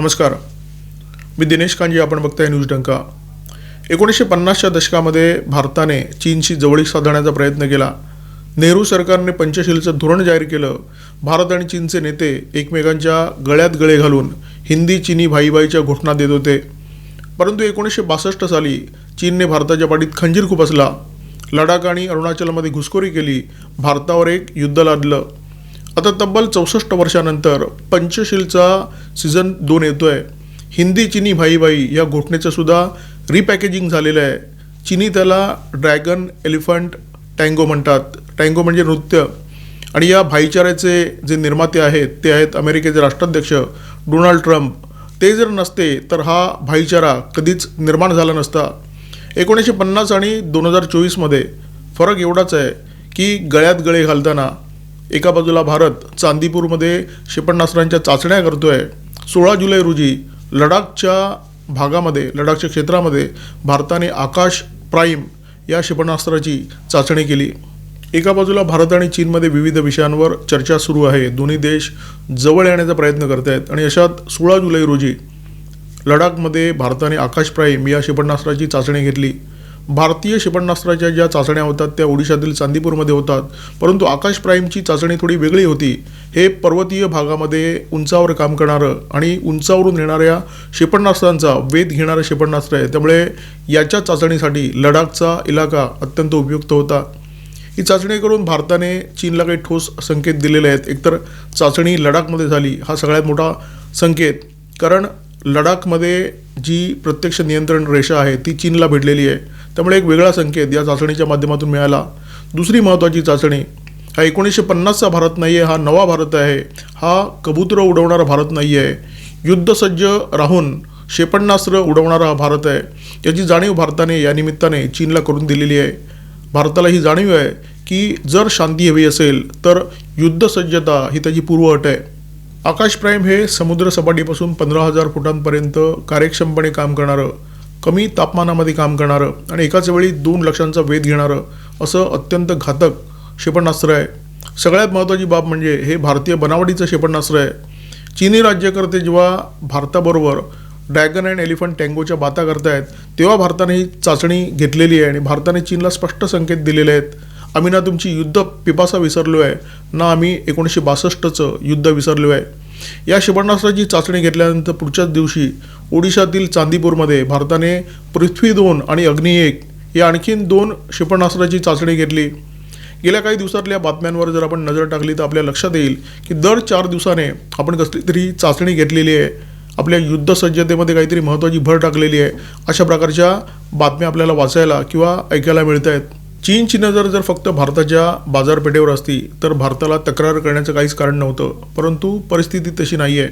नमस्कार. मी दिनेश कांजी आपण बघताय न्यूज डंका. एकोणीसशे पन्नासच्या दशकामध्ये भारताने चीनशी जवळीक साधण्याचा प्रयत्न केला. नेहरू सरकारने पंचशीलचं धोरण जाहीर केलं. भारत आणि चीनचे नेते एकमेकांच्या गळ्यात गळे घालून हिंदी चिनी भाईभाईच्या घोषणा देत होते. परंतु एकोणीसशे बासष्ट साली चीनने भारताच्या पाठीत खंजीर खुपसला लडाख आणि अरुणाचलमध्ये घुसखोरी केली. भारतावर एक युद्ध लादलं. आता तब्बल चौसष्ट वर्षानंतर पंचशीलचा सीझन दोन येतो आहे हिंदी चिनी भाई भाई या घोषणेचं सुद्धा रिपॅकेजिंग झालेलं आहे. चिनी त्याला ड्रॅगन एलिफंट टँगो म्हणतात. टँगो म्हणजे नृत्य. आणि या भाईचाऱ्याचे जे निर्माते आहेत ते आहेत अमेरिकेचे राष्ट्राध्यक्ष डोनाल्ड ट्रम्प. ते जर नसते तर हा भाईचारा कधीच निर्माण झाला नसता. एकोणीसशे पन्नास आणि दोन हजार चोवीसमध्ये फरक एवढाच आहे की गळ्यात गळे घालताना एका बाजूला भारत चांदीपूरमध्ये क्षेपणास्त्रांच्या चाचण्या करतो आहे सोळा जुलै रोजी लडाखच्या भागामध्ये लडाखच्या क्षेत्रामध्ये भारताने आकाश प्राईम या क्षेपणास्त्राची चाचणी केली. एका बाजूला भारत आणि चीनमध्ये विविध विषयांवर चर्चा सुरू आहे. दोन्ही देश जवळ येण्याचा प्रयत्न करत आहेत आणि अशात सोळा जुलै रोजी लडाखमध्ये भारताने आकाश प्राईम या क्षेपणास्त्राची चाचणी घेतली. भारतीय क्षेपणास्त्राच्या ज्या चाचण्या होतात त्या ओडिशातील चांदीपूरमध्ये होतात. परंतु आकाश प्राईमची चाचणी थोडी वेगळी होती. हे पर्वतीय भागामध्ये उंचावर काम करणारं आणि उंचावरून येणाऱ्या क्षेपणास्त्रांचा वेध घेणारं क्षेपणास्त्र आहे. त्यामुळे याच्या चाचणीसाठी लडाखचा इलाका अत्यंत उपयुक्त होता. ही चाचणी करून भारताने चीनला काही ठोस संकेत दिलेले आहेत. एकतर चाचणी लडाखमध्ये झाली हा सगळ्यात मोठा संकेत. कारण लडाखमध्ये जी प्रत्यक्ष नियंत्रण रेषा आहे ती चीनला भेटलेली आहे. त्यामुळे एक वेगळा संकेत या चाचणीच्या माध्यमातून मिळाला. दुसरी महत्त्वाची चाचणी हा एकोणीसशे पन्नासचा भारत नाही आहे हा नवा भारत आहे. हा कबूतर उडवणारा भारत नाही आहे युद्धसज्ज राहून क्षेपणास्त्र उडवणारा हा भारत आहे. याची जाणीव भारताने या निमित्ताने चीनला करून दिलेली आहे. भारताला ही जाणीव आहे की जर शांती हवी असेल तर युद्धसज्जता ही त्याची पूर्वअट आहे. आकाश प्राईम हे समुद्रसपाटीपासून पंधरा हजार फुटांपर्यंत कार्यक्षमपणे काम करणारं कमी तापमानामध्ये काम करणारं आणि एकाच वेळी दोन लक्षांचा वेध घेणारं असं अत्यंत घातक क्षेपणास्त्र आहे. सगळ्यात महत्त्वाची बाब म्हणजे हे भारतीय बनावटीचं क्षेपणास्त्र आहे. चीनी राज्यकर्ते जेव्हा भारताबरोबर ड्रॅगन अँड एलिफंट टँगोच्या बाता करतायत तेव्हा भारताने ही चाचणी घेतलेली आहे आणि भारताने चीनला स्पष्ट संकेत दिलेले आहेत. आम्ही ना तुमची युद्ध पिपासा विसरलो आहे ना आम्ही एकोणीसशे बासष्टचं युद्ध विसरलो आहे या क्षेपणास्त्राची चाचणी घेतल्यानंतर पुढच्याच दिवशी ओडिशातील चांदीपूरमध्ये भारताने पृथ्वी दोन आणि अग्नी एक या आणखीन दोन क्षेपणास्त्राची चाचणी घेतली. गेल्या काही दिवसातल्या बातम्यांवर जर आपण नजर टाकली तर आपल्या लक्षात येईल की दर चार दिवसाने आपण कसली तरी चाचणी घेतलेली आहे. आपल्या युद्धसज्जतेमध्ये काहीतरी महत्त्वाची भर टाकलेली आहे. अशा प्रकारच्या बातम्या आपल्याला वाचायला किंवा ऐकायला मिळत आहेत चीनची नजर जर फक्त भारताच्या बाजारपेठेवर असती तर भारताला तक्रार करण्याचं काहीच कारण नव्हतं. परंतु परिस्थिती तशी नाही आहे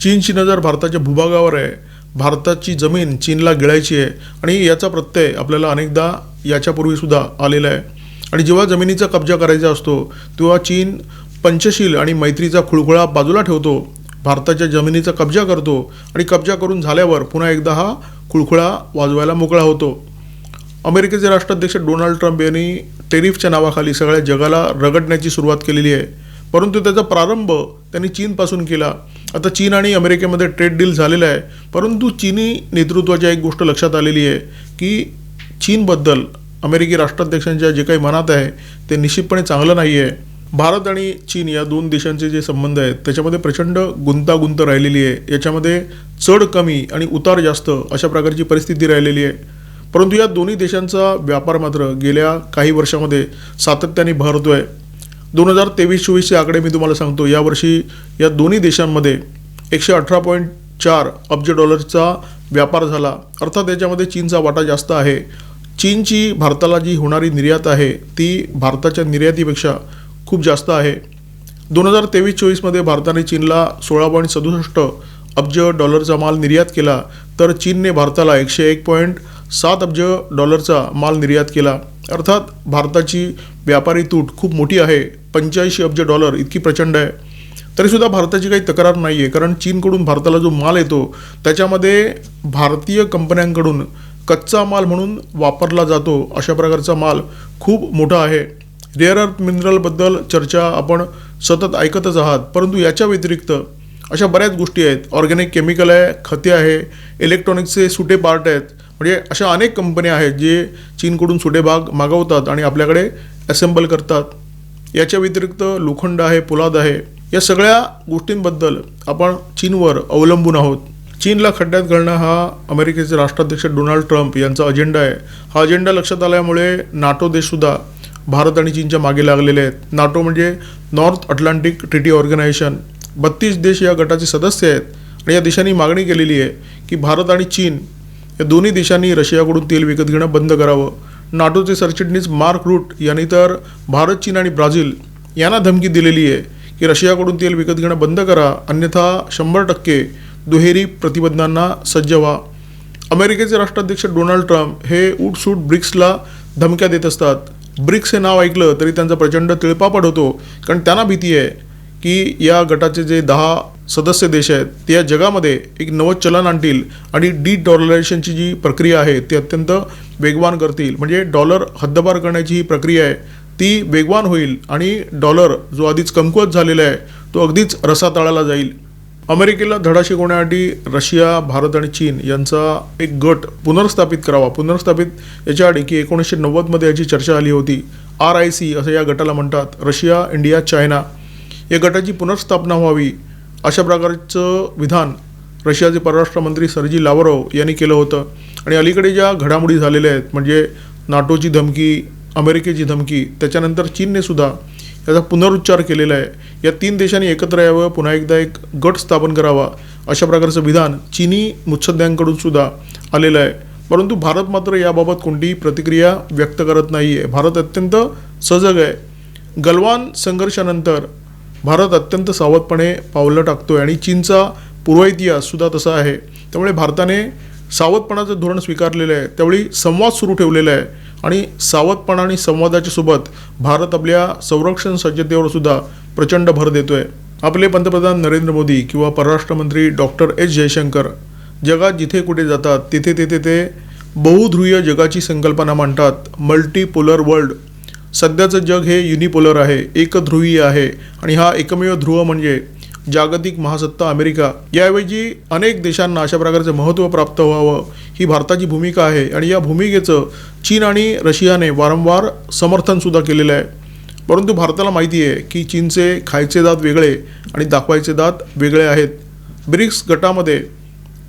चीनची नजर भारताच्या भूभागावर आहे. भारताची जमीन चीनला गिळायची आहे आणि याचा प्रत्यय आपल्याला अनेकदा याच्यापूर्वीसुद्धा आलेला आहे. आणि जेव्हा जमिनीचा कब्जा करायचा असतो तेव्हा चीन पंचशील आणि मैत्रीचा खुळखुळा बाजूला ठेवतो. भारताच्या जमिनीचा कब्जा करतो आणि कब्जा करून झाल्यावर पुन्हा एकदा हा खुळखुळा वाजवायला मोकळा होतो. अमेरिकेचे राष्ट्राध्यक्ष डोनाल्ड ट्रम्प यांनी टेरिफच्या नावाखाली सगळ्या जगाला रगडण्याची सुरुवात केलेली आहे. परंतु त्याचा प्रारंभ त्यांनी चीनपासून केला. आता चीन आणि अमेरिकेमध्ये ट्रेड डील झालेला आहे. परंतु चीनी नेतृत्वाच्या एक गोष्ट लक्षात आलेली आहे की चीनबद्दल अमेरिकी राष्ट्राध्यक्षांच्या जे काही मनात आहे ते निश्चितपणे चांगलं नाही आहे. भारत आणि चीन या दोन देशांचे जे संबंध आहेत त्याच्यामध्ये प्रचंड गुंतागुंत राहिलेली आहे. याच्यामध्ये चढ कमी आणि उतार जास्त अशा प्रकारची परिस्थिती राहिलेली आहे. परंतु या दोन्ही देशांचा व्यापार मात्र गेल्या काही वर्षामध्ये सातत्याने भरतो आहे दोन हजार तेवीस चोवीसचे आकडे मी तुम्हाला सांगतो यावर्षी या दोन्ही देशांमध्ये एकशे अठरा पॉईंट चार अब्ज डॉलरचा व्यापार झाला. अर्थात याच्यामध्ये चीनचा वाटा जास्त आहे. चीनची भारताला जी होणारी निर्यात आहे ती भारताच्या निर्यातीपेक्षा खूप जास्त आहे. दोन हजार तेवीस चोवीसमध्ये भारताने चीनला सोळा पॉईंट सदुसष्ट अब्ज डॉलरचा माल निर्यात केला तर चीनने भारताला एकशे एक पॉईंट सात अब्ज डॉलरचा माल निर्यात केला. अर्थात भारताची व्यापारी तूट खूप मोठी आहे. पंच्याऐंशी अब्ज डॉलर इतकी प्रचंड आहे. तरीसुद्धा भारताची काही तक्रार नाही आहे कारण चीनकडून भारताला जो माल येतो त्याच्यामध्ये भारतीय कंपन्यांकडून कच्चा माल म्हणून वापरला जातो. अशा प्रकारचा माल खूप मोठा आहे. रेअर अर्थ मिनरलबद्दल चर्चा आपण सतत ऐकतच आहात परंतु याच्या व्यतिरिक्त अशा बऱ्याच गोष्टी आहेत. ऑर्गॅनिक केमिकल आहे खते आहे इलेक्ट्रॉनिक्सचे सुटे पार्ट आहेत. म्हणजे अशा अनेक कंपन्या आहेत जे चीनकडून सुटे भाग मागवतात आणि आपल्याकडे असेंबल करतात. याच्या व्यतिरिक्त लोखंड आहे पोलाद आहे या सगळ्या गोष्टींबद्दल आपण चीनवर अवलंबून आहोत. चीनला खड्ड्यात घालणं हा अमेरिकेचे राष्ट्राध्यक्ष डोनाल्ड ट्रम्प यांचा अजेंडा आहे. हा अजेंडा लक्षात आल्यामुळे नाटो देशसुद्धा भारत आणि चीनच्या मागे लागलेले आहेत. नाटो म्हणजे नॉर्थ अटलांटिक ट्रिटी ऑर्गनायझेशन. बत्तीस देश या गटाचे सदस्य आहेत. आणि या देशांनी मागणी केलेली आहे की भारत आणि चीन या दोन्ही देशांनी रशियाकडून तेल विकत घेणं बंद करावं. नाटोचे सरचिटणीस मार्क रूट यांनी तर भारत चीन आणि ब्राझील यांना धमकी दिलेली आहे की रशियाकडून तेल विकत घेणं बंद करा अन्यथा शंभर टक्के दुहेरी प्रतिबंधांना सज्ज व्हा. अमेरिकेचे राष्ट्राध्यक्ष डोनाल्ड ट्रम्प हे उठसूट ब्रिक्सला धमक्या देत असतात. ब्रिक्स हे नाव ऐकलं तरी त्यांचा प्रचंड तिळपापड होतो कारण त्यांना भीती आहे. की या गटाचे जे दहा सदस्य देश आहेत ते या जगामध्ये एक नवं चलन आणतील आणि डी डॉलरायझेशनची जी प्रक्रिया आहे ती अत्यंत वेगवान करतील. म्हणजे डॉलर हद्दपार करण्याची ही प्रक्रिया आहे ती वेगवान होईल आणि डॉलर जो आधीच कमकुवत झालेला आहे तो अगदीच रसातळाला जाईल. अमेरिकेला धडा शिकवण्यासाठी रशिया भारत आणि चीन यांचा एक गट पुनर्स्थापित करावा. पुनर्स्थापित याच्या की एकोणीसशे नव्वदमध्ये याची चर्चा आली होती. आर आय सी असं या गटाला म्हणतात. Russia India China. या गटाची पुनर्स्थापना व्हावी अशा प्रकारचं विधान रशियाचे परराष्ट्र मंत्री सर्जी लावरोव यांनी केलं होतं. आणि अलीकडे ज्या घडामोडी झालेल्या आहेत म्हणजे नाटोची धमकी अमेरिकेची धमकी त्याच्यानंतर चीनने सुद्धा याचा पुनरुच्चार केलेला आहे. या तीन देशांनी एकत्र यावं पुन्हा एकदा एक गट स्थापन करावा अशा प्रकारचं विधान चीनी मुत्सद्यांकडून सुद्धा आलेलं आहे. परंतु भारत मात्र याबाबत कोणतीही प्रतिक्रिया व्यक्त करत नाही आहे भारत अत्यंत सजग आहे. गलवान संघर्षानंतर भारत अत्यंत सावधपणे पावलं टाकतो आहे आणि चीनचा पूर्व इतिहाससुद्धा तसा आहे. त्यामुळे भारताने सावधपणाचं धोरण स्वीकारलेलं आहे. त्यावेळी संवाद सुरू ठेवलेला आहे. आणि सावधपणा आणि संवादाच्या सोबत भारत आपल्या संरक्षण सज्जतेवर सुद्धा प्रचंड भर देतोय. आपले पंतप्रधान नरेंद्र मोदी किंवा परराष्ट्र मंत्री डॉक्टर एस जयशंकर जगात जिथे कुठे जातात तिथे तिथे ते बहुध्रुवीय जगाची संकल्पना मांडतात. मल्टीपोलर वर्ल्ड सध्याचं जग हे युनिपोलर आहे एकध्रुवीय आहे आणि हा एकमेव ध्रुव म्हणजे जागतिक महासत्ता अमेरिका. याऐवजी अनेक देशांना अशा प्रकारचं महत्त्व प्राप्त व्हावं ही भारताची भूमिका आहे आणि या भूमिकेचं चीन आणि रशियाने वारंवार समर्थनसुद्धा केलेलं आहे. परंतु भारताला माहिती आहे की चीनचे खायचे दात वेगळे आणि दाखवायचे दात वेगळे आहेत. ब्रिक्स गटामध्ये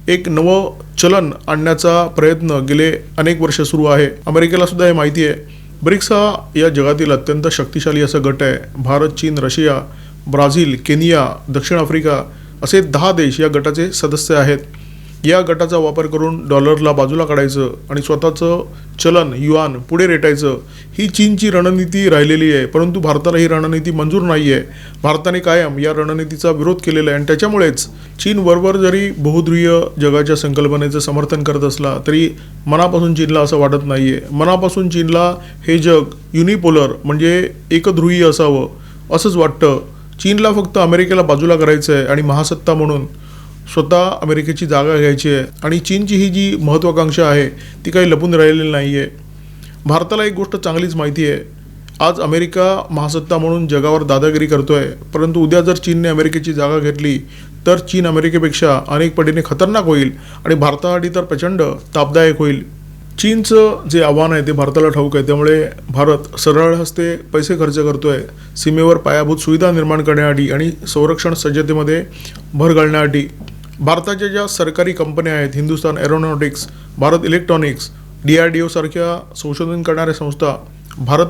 एक नवं चलन आणण्याचा प्रयत्न गेले अनेक वर्ष सुरू आहे. अमेरिकेला सुद्धा हे माहिती आहे. ब्रिक्स हा या जगातील अत्यंत शक्तिशाली असा गट आहे. भारत चीन रशिया ब्राझील केनिया दक्षिण आफ्रिका असे दहा देश या गटाचे सदस्य आहेत. या गटाचा वापर करून डॉलरला बाजूला काढायचं आणि स्वतःचं चलन युआन पुढे रेटायचं ही चीनची रणनीती राहिलेली आहे. परंतु भारताला ही रणनीती मंजूर नाही आहे भारताने कायम या रणनीतीचा विरोध केलेला आहे आणि त्याच्यामुळेच चीन वरवर जरी बहुध्रुवीय जगाच्या संकल्पनेचं समर्थन करत असला तरी मनापासून चीनला असं वाटत नाही आहे मनापासून चीनला हे जग युनिपोलर म्हणजे एकध्रुवीय असावं असंच वाटतं. चीनला फक्त अमेरिकेला बाजूला करायचं आहे आणि महासत्ता म्हणून स्वतः अमेरिकेची जागा घ्यायची आहे. आणि चीनची ही जी महत्त्वाकांक्षा आहे ती काही लपून राहिलेली नाही आहे भारताला एक गोष्ट चांगलीच माहिती आहे. आज अमेरिका महासत्ता म्हणून जगावर दादागिरी करतो आहे परंतु उद्या जर चीनने अमेरिकेची जागा घेतली तर चीन अमेरिकेपेक्षा अनेक पटीने खतरनाक होईल आणि भारतासाठी तर प्रचंड तापदायक होईल. चीनचं जे आव्हान आहे ते भारताला ठाऊक आहे. त्यामुळे भारत सरळ हस्ते पैसे खर्च करतो आहे सीमेवर पायाभूत सुविधा निर्माण करण्यासाठी आणि संरक्षण सज्जतेमध्ये भर घालण्यासाठी भारताच्या ज्या सरकारी कंपन्या आहेत Hindustan Aeronautics Bharat Electronics D R D ओसारख्या संशोधन करणाऱ्या संस्था भारत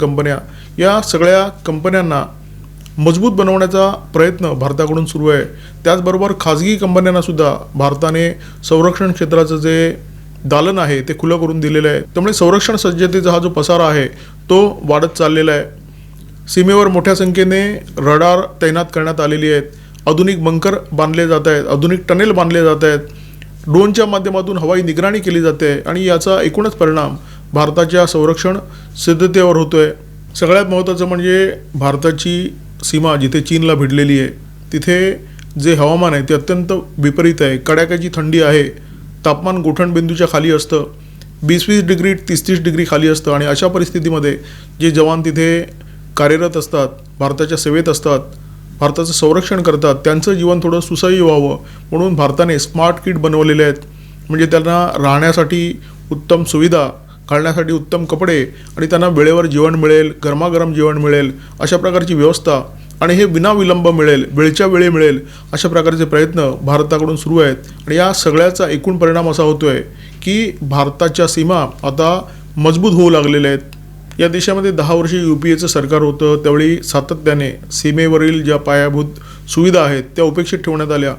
कंपन्या या सगळ्या कंपन्यांना मजबूत बनवण्याचा प्रयत्न भारताकडून सुरू आहे. त्याचबरोबर खाजगी कंपन्यांनासुद्धा भारताने संरक्षण क्षेत्राचं जे दालन आहे ते खुलं करून दिलेलं आहे. त्यामुळे संरक्षण सज्जतेचा हा जो पसारा आहे तो वाढत चाललेला आहे. सीमेवर मोठ्या संख्येने रडार तैनात करण्यात आलेली आहेत. आधुनिक बंकर बांधले जात आहेत आधुनिक टनेल बांधले जात आहेत. ड्रोनच्या माध्यमातून हवाई निगराणी केली जाते आणि याचा एकूणच परिणाम भारताच्या संरक्षण सिद्धतेवर होतो आहे सगळ्यात महत्त्वाचं म्हणजे भारताची सीमा जिथे चीनला भिडलेली आहे तिथे जे हवामान आहे ते अत्यंत विपरीत आहे. कडाक्याची थंडी आहे तापमान गोठणबिंदूच्या खाली असतं वीस वीस डिग्री तीस तीस डिग्री खाली असतं आणि अशा परिस्थितीमध्ये जे जवान तिथे कार्यरत असतात भारताच्या सेवेत असतात भारताचं संरक्षण करतात त्यांचं जीवन थोडं सुसह्य व्हावं म्हणून भारताने स्मार्ट किट बनवलेले आहेत. म्हणजे त्यांना राहण्यासाठी उत्तम सुविधा घालण्यासाठी उत्तम कपडे आणि त्यांना वेळेवर जेवण मिळेल गरमागरम जेवण मिळेल अशा प्रकारची व्यवस्था आणि हे विनाविलंब मिळेल वेळच्या वेळी मिळेल अशा प्रकारचे प्रयत्न भारताकडून सुरू आहेत. आणि या सगळ्याचा एकूण परिणाम असा होतो आहे की भारताच्या सीमा आता मजबूत होऊ लागलेल्या आहेत. या देशामध्ये दहा वर्षे यू पी एचं सरकार होतं. त्यावेळी सातत्याने सीमेवरील ज्या पायाभूत सुविधा आहेत त्या उपेक्षित ठेवण्यात आल्या.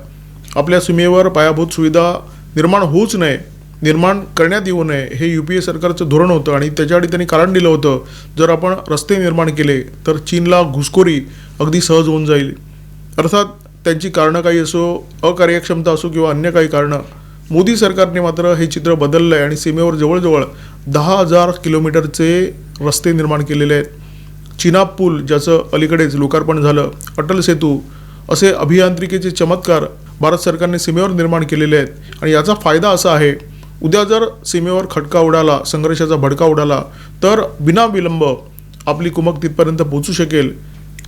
आपल्या सीमेवर पायाभूत सुविधा निर्माण होऊच नये निर्माण करण्यात येऊ नये हे यू पी ए सरकारचं धोरण होतं आणि त्याच्यासाठी त्यांनी कारण दिलं होतं. जर आपण रस्ते निर्माण केले तर चीनला घुसखोरी अगदी सहज होऊन जाईल. अर्थात त्यांची कारणं काही असो अकार्यक्षमता असो किंवा अन्य काही कारणं मोदी सरकारने मात्र हे चित्र बदललं आहे आणि सीमेवर जवळजवळ दहा हजार किलोमीटरचे रस्ते निर्माण केलेले आहेत. चिनाब पूल ज्याचं अलीकडेच लोकार्पण झालं अटल सेतू असे अभियांत्रिकीचे चमत्कार भारत सरकारने सीमेवर निर्माण केलेले आहेत. आणि याचा फायदा असा आहे उद्या जर सीमेवर खटका उडाला संघर्षाचा भडका उडाला तर बिना विलंब आपली कुमक तिथपर्यंत पोहोचू शकेल.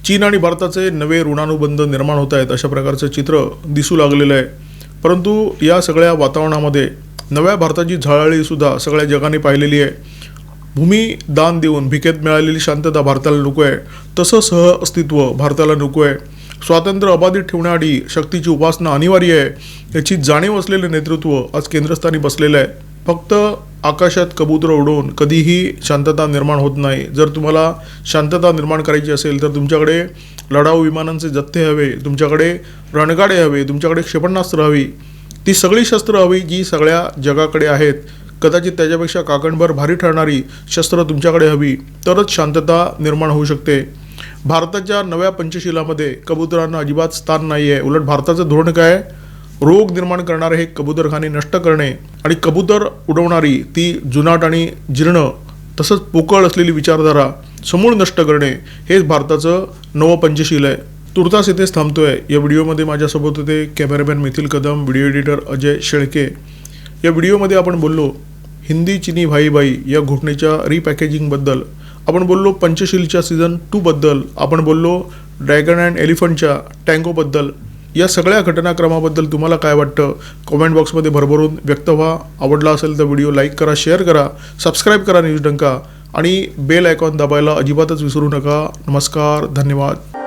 चीन आणि भारताचे नवे ऋणानुबंध निर्माण होत आहेत अशा प्रकारचं चित्र दिसू लागलेलं आहे. परंतु या सगळ्या वातावरणामध्ये नव्या भारताची झळाळीसुद्धा सगळ्या जगाने पाहिलेली आहे. भूमी दान देऊन भिकेत मिळालेली शांतता भारताला नको आहे. तसं सह अस्तित्व भारताला नको आहे. स्वातंत्र्य अबाधित ठेवण्याआधी शक्तीची उपासना अनिवार्य आहे. याची जाणीव असलेलं नेतृत्व आज केंद्रस्थानी बसलेलं आहे. फक्त आकाशात कबूतर उडवून कधीही शांतता निर्माण होत नाही. जर तुम्हाला शांतता निर्माण करायची असेल तर तुमच्याकडे लढाऊ विमानांचे जत्थे हवे तुमच्याकडे रणगाडे हवे तुमच्याकडे क्षेपणास्त्र हवी. ती सगळी शस्त्र हवी जी सगळ्या जगाकडे आहेत. कदाचित त्याच्यापेक्षा काकणभर भारी ठरणारी शस्त्र तुमच्याकडे हवी तरच शांतता निर्माण होऊ शकते. भारताच्या नव्या पंचशिलामध्ये कबुतरांना अजिबात स्थान नाही आहे उलट भारताचं धोरण काय? रोग निर्माण करणारे हे कबुतरखाने नष्ट करणे आणि कबूतर उडवणारी ती जुनाट आणि जीर्ण तसंच पोकळ असलेली विचारधारा समूळ नष्ट करणे हेच भारताचं नवं पंचशील आहे. तुर्तास इथेच थांबतोय. या व्हिडिओमध्ये माझ्यासोबत होते cameraman Mithil Kadam video editor Ajay Shelke. या व्हिडिओमध्ये आपण बोललो हिंदी चिनी भाई भाई या घोषणेच्या रिपॅकेजिंगबद्दल आपण बोललो पंचशीलच्या सीझन टूबद्दल आपण बोललो ड्रॅगन अँड एलिफंटच्या टँगोबद्दल या सगळ्या घटनाक्रमाबद्दल तुम्हाला काय वाटतं? कॉमेंट बॉक्समध्ये भरभरून व्यक्त व्हा. आवडला असेल तर व्हिडिओ लाईक करा शेअर करा सबस्क्राईब करा न्यूज डंका आणि बेल आयकॉन दाबायला अजिबातच विसरू नका. नमस्कार धन्यवाद.